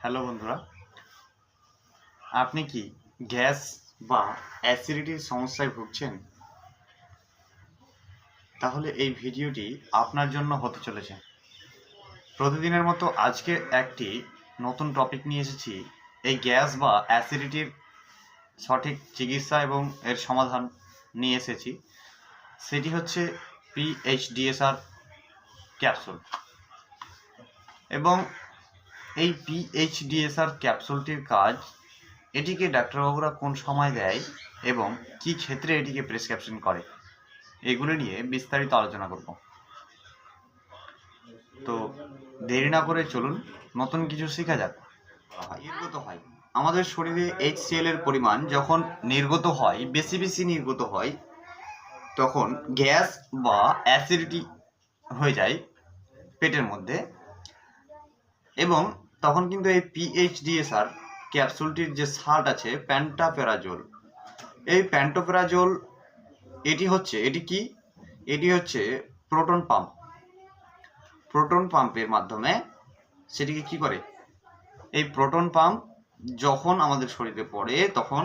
Hello বন্ধুরা, আপনি কি গ্যাস বা অ্যাসিডিটির সমস্যায় ভুগছেন? তাহলে এই ভিডিওটি আপনার জন্য হতে চলেছে। প্রতিদিনের মতো আজকে একটি নতুন টপিক নিয়ে এসেছি, এই গ্যাস বা অ্যাসিডিটির সঠিক চিকিৎসা এবং এর সমাধান নিয়ে এসেছি। সেটি হচ্ছে পিএইচডিএসআর ক্যাপসুল এবং এই পিএইচডিএসআর ক্যাপসুলটির কাজ, এটিকে ডাক্তারবাবুরা কোন সময় দেয় এবং কি ক্ষেত্রে এটিকে প্রেসক্রিপশন করে, এগুলো নিয়ে বিস্তারিত আলোচনা করব। তো দেরি না করে চলুন, নতুন কিছু শেখা যাক। নির্গত হয়। আমাদের শরীরে এইচসিএল এর পরিমাণ যখন নির্গত হয়, বেশি বেশি নির্গত হয়, তখন গ্যাস বা অ্যাসিডিটি হয়ে যায় পেটের মধ্যে এবং তখন কিন্তু এই পিএইচডিএসআর ক্যাপসুলটির যে সাল্ট আছে প্যান্টাপেরাজোল এই প্যান্টোপেরাজোল এটি হচ্ছে, এটি কি? এটি হচ্ছে প্রোটন পাম্প প্রোটন পাম্পের মাধ্যমে সেটিকে কি করে? এই প্রোটন পাম্প যখন আমাদের শরীরে পড়ে, তখন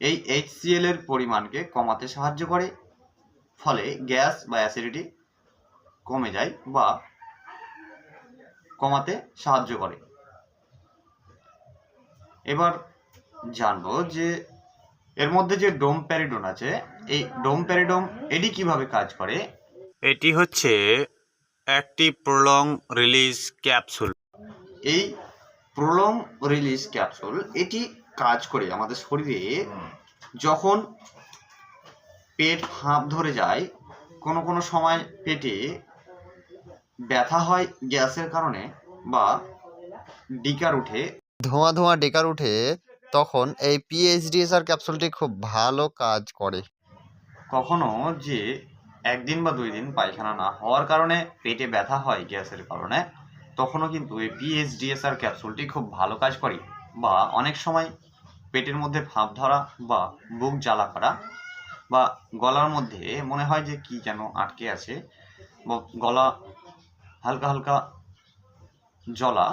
এই এইচসিএল এর পরিমাণকে কমাতে সাহায্য করে। ফলে গ্যাস বা অ্যাসিডিটি কমে যায় বা কমাতে সাহায্য করে। এবার জানব যে এর মধ্যে যে ডোম প্যারিডোন আছে এই ডোম প্যারিডোম এটি কীভাবে কাজ করে? এটি হচ্ছে একটি প্রলং রিলিজ ক্যাপসুল। এই প্রলং রিলিজ ক্যাপসুল এটি কাজ করে আমাদের শরীরে যখন পেট ফাঁপ ধরে যায় কোনো কোনো সময় পেটে ব্যথা হয় গ্যাসের কারণে বা ডিকার উঠে। ধোঁয়া ধোঁয়া ডেকার উঠে তখন এই পিএইচডিএসআর ক্যাপসুলটি খুব ভালো কাজ করে। কখনো যে একদিন বা দুই দিন পায়খানা না হওয়ার কারণে পেটে ব্যথা হয় গ্যাসের কারণে তখনও কিন্তু এই পিএইচডিএসআর ক্যাপসুলটি খুব ভালো কাজ করে বা অনেক সময় পেটের মধ্যে ফাঁপ ধরা বা বুক জ্বালা করা বা গলার মধ্যে মনে হয় যে কি যেন আটকে আছে বা গলা হালকা হালকা জ্বলা,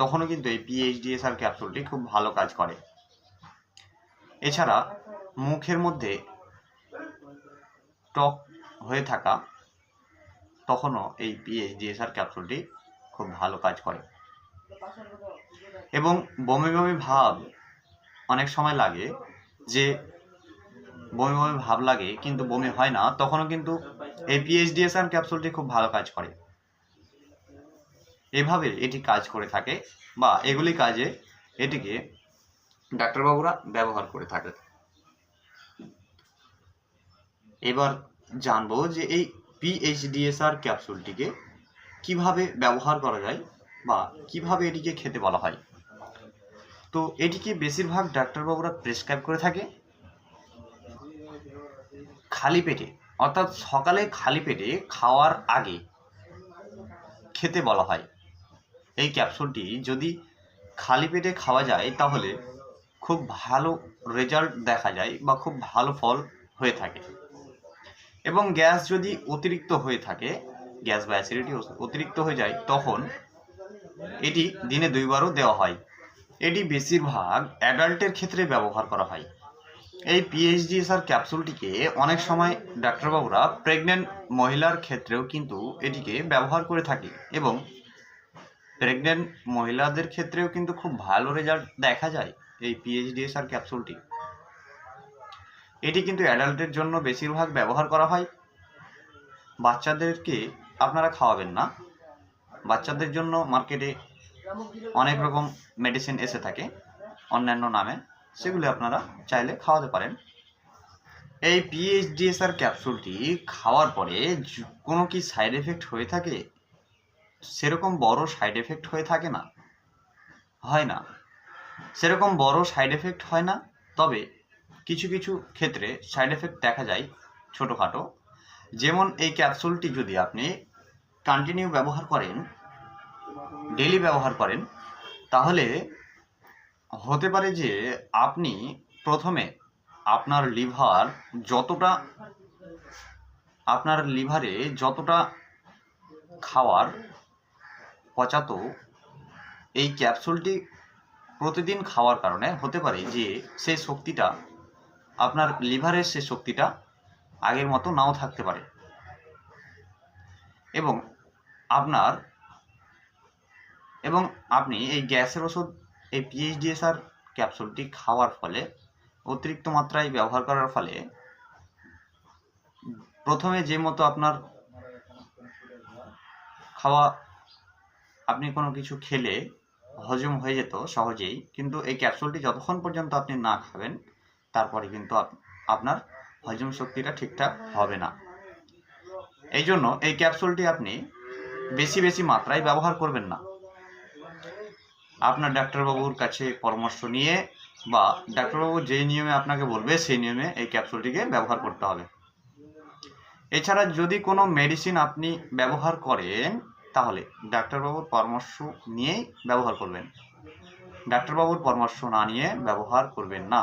তখনও কিন্তু এই পিএইচডিএসআর ক্যাপসুলটি খুব ভালো কাজ করে। এছাড়া মুখের মধ্যে টক হয়ে থাকা, তখনও এই পিএইচডিএসআর ক্যাপসুলটি খুব ভালো কাজ করে। এবং বমি বমি ভাব অনেক সময় লাগে যে, বমি বমি ভাব লাগে কিন্তু বমি হয় না, তখনও কিন্তু এই পিএইচডিএসআর ক্যাপসুলটি খুব ভালো কাজ করে। এভাবে এটি কাজ করে থাকে বা এগুলি কাজে এটিকে ডাক্তারবাবুরা ব্যবহার করে থাকে। এবার জানব যে এই পিএইচডিএসআর ক্যাপসুলটিকে কীভাবে ব্যবহার করা যায় বা কীভাবে এটিকে খেতে বলা হয়। তো এটিকে বেশিরভাগ ডাক্তারবাবুরা প্রেসক্রাইব করে থাকে খালি পেটে, অর্থাৎ সকালে খালি পেটে খাওয়ার আগে খেতে বলা হয়। এই ক্যাপসুলটি যদি খালি পেটে খাওয়া যায়, তাহলে খুব ভালো রেজাল্ট দেখা যায় বা খুব ভালো ফল হয়ে থাকে। এবং গ্যাস যদি অতিরিক্ত হয়ে থাকে গ্যাস বা অ্যাসিডিটি অতিরিক্ত হয়ে যায়, তখন এটি দিনে দুইবারও দেওয়া হয়। এটি বেশিরভাগ অ্যাডাল্টের ক্ষেত্রে ব্যবহার করা হয়। এই পিএইচডিএসআর ক্যাপসুলটিকে অনেক সময় ডাক্তারবাবুরা প্রেগনেন্ট মহিলার ক্ষেত্রেও কিন্তু এটিকে ব্যবহার করে থাকে এবং প্রেগনেন্ট মহিলাদের ক্ষেত্রেও কিন্তু খুব ভালো রেজাল্ট দেখা যায় এই পিএইচডিএসআর ক্যাপসুলটি এটি কিন্তু অ্যাডাল্টের জন্য বেশিরভাগ ব্যবহার করা হয়। বাচ্চাদেরকে আপনারা খাওয়াবেন না। বাচ্চাদের জন্য মার্কেটে অনেক রকম মেডিসিন এসে থাকে অন্যান্য নামে। সেগুলি আপনারা চাইলে খাওয়াতে পারেন। এই পিএইচডিএসআর ক্যাপসুলটি খাওয়ার পরে কোনো কি সাইড এফেক্ট হয়ে থাকে? সেরকম বড় সাইড এফেক্ট হয়ে থাকে না। হয় না। সেরকম বড় সাইড এফেক্ট হয় না। তবে কিছু কিছু ক্ষেত্রে সাইড এফেক্ট দেখা যায় ছোটোখাটো। যেমন এই ক্যাপসুলটি যদি আপনি কন্টিনিউ ব্যবহার করেন ডেলি ব্যবহার করেন, তাহলে হতে পারে যে আপনি প্রথমে আপনার লিভার যতটা, আপনার লিভারে যতটা খাওয়ার পচাতো এই ক্যাপসুলটি প্রতিদিন খাওয়ার কারণে হতে পারে যে সেই শক্তিটা আপনার লিভারের সেই শক্তিটা আগের মতো নাও থাকতে পারে। এবং আপনার এবং আপনি এই গ্যাসের ওষুধ, এই পিএইচডিএসআর ক্যাপসুলটি খাওয়ার ফলে, অতিরিক্ত মাত্রায় ব্যবহার করার ফলে প্রথমে যে মতো আপনার খাওয়া আপনি কোনো কিছু খেলে হজম হয়ে যেত সহজেই, কিন্তু এই ক্যাপসুলটি যতক্ষণ পর্যন্ত আপনি না খাবেন, তারপরে কিন্তু আপনার হজম শক্তিটা ঠিকঠাক হবে না। এই জন্য এই ক্যাপসুলটি আপনি বেশি বেশি মাত্রায় ব্যবহার করবেন না। আপনার ডাক্তারবাবুর কাছে পরামর্শ নিয়ে বা ডাক্তারবাবু যে নিয়মে আপনাকে বলবে সেই নিয়মে এই ক্যাপসুলটিকে ব্যবহার করতে হবে। এছাড়া যদি কোনো মেডিসিন আপনি ব্যবহার করেন তাহলে ডাক্তারবাবুর পরামর্শ নিয়েই ব্যবহার করবেন। ডাক্তারবাবুর পরামর্শ না নিয়ে ব্যবহার করবেন না।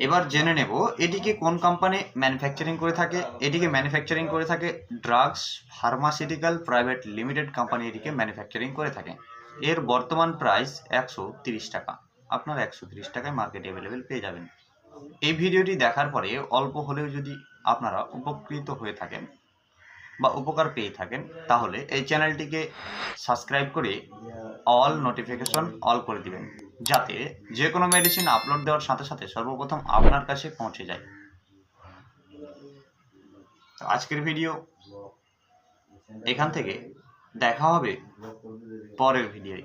এবার জেনে নেব, এটিকে কোন কোম্পানি ম্যানুফ্যাকচারিং করে থাকে? এটিকে ম্যানুফ্যাকচারিং করে থাকে drugs pharmaceutical private limited company এটিকে ম্যানুফ্যাকচারিং করে থাকে। এর বর্তমান প্রাইস একশো টাকা। আপনার একশো তিরিশ টাকায় মার্কেটে অ্যাভেলেবেল পেয়ে যাবেন। এই ভিডিওটি দেখার পরে অল্প হলেও যদি আপনারা উপকৃত হয়ে থাকেন বা উপকার পেয়ে থাকেন, তাহলে এই চ্যানেলটিকে সাবস্ক্রাইব করে অল নোটিফিকেশন অল করে দিবেন, যাতে যে কোনো মেডিসিন আপলোড দেওয়ার সাথে সাথে সর্বপ্রথম আপনার কাছে পৌঁছে যায়। আজকের ভিডিও এখান থেকে দেখা হবে পরের ভিডিওয়